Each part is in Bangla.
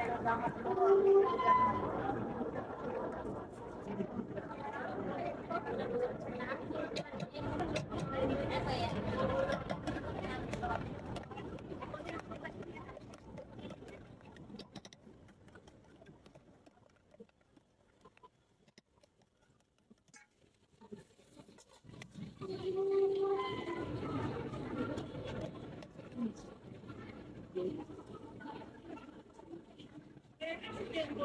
apa ya Thank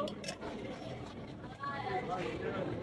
you.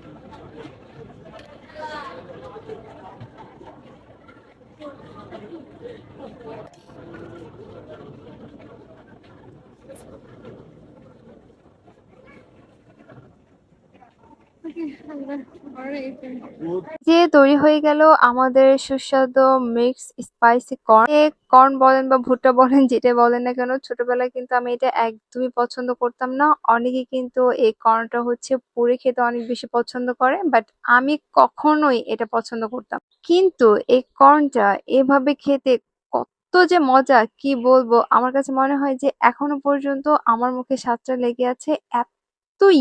যে তৈরি হয়ে গেল আমাদের সুস্বাদু মিক্স স্পাইসি কর্ন কর্ন বলেন বা ভুট্টা বলেন, যেটা বলেন না কেন, ছোটবেলায় কিন্তু আমি এটা একদমই পছন্দ করতাম না। অনেকে কিন্তু এই কর্নটা হচ্ছে পুড়ে খেতে অনেক বেশি পছন্দ করে বাট আমি কখনোই এটা পছন্দ করতাম। কিন্তু এই কর্নটা এভাবে খেতে কত যে মজা, কি বলব? আমার কাছে মনে হয় যে এখনও পর্যন্ত আমার মুখে স্বাদটা লেগে আছে এত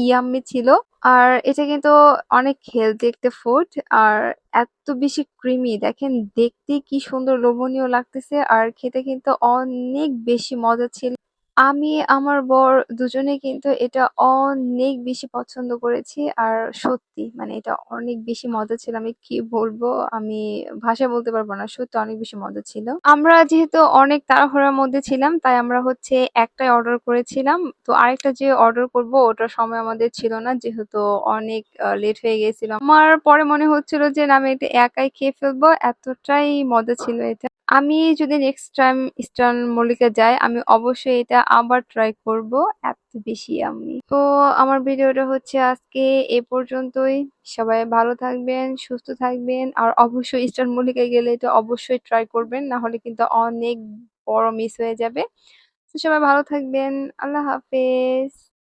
ইয়াম্মি ছিল। আর এটা কিন্তু অনেক হেলদি একটা ফুড আর এত বেশি ক্রিমি দেখেন দেখতে কি সুন্দর লোভনীয় লাগতেছে। আর খেতে কিন্তু অনেক বেশি মজা ছিল। আমি, আমার বর দুজনে কিন্তু এটা অনেক বেশি পছন্দ করেছি। আর সত্যি মানে এটা অনেক বেশি মজা ছিল। আমি কি বলব? আমি ভাষায় বলতে পারব না। সত্যি অনেক বেশি মজা ছিল। আমরা যেহেতু অনেক তাড়াহুড়ার মধ্যে ছিলাম, তাই আমরা হচ্ছে একটাই অর্ডার করেছিলাম। তো আরেকটা যে অর্ডার করব, ওটার সময় আমাদের ছিল না। যেহেতু অনেক লেট হয়ে গেছিল। আমার পরে মনে হচ্ছিল যে, না, আমি এটা একাই খেয়ে ফেলব। এতটাই মজা ছিল এটা। আমি যদি নেক্সট টাইম ইস্টার্ন মল্লিকা যাই, আমি অবশ্যই এটা আবার ট্রাই করব, এত বেশি আমি। তো আমার ভিডিওটা হচ্ছে আজকে এ পর্যন্তই। সবাই ভালো থাকবেন, সুস্থ থাকবেন, আর অবশ্যই ইস্টার্ন মল্লিকায় গেলে এটা অবশ্যই ট্রাই করবেন, না হলে কিন্তু অনেক বড় মিস হয়ে যাবে। তো সবাই ভালো থাকবেন, আল্লাহ হাফেজ।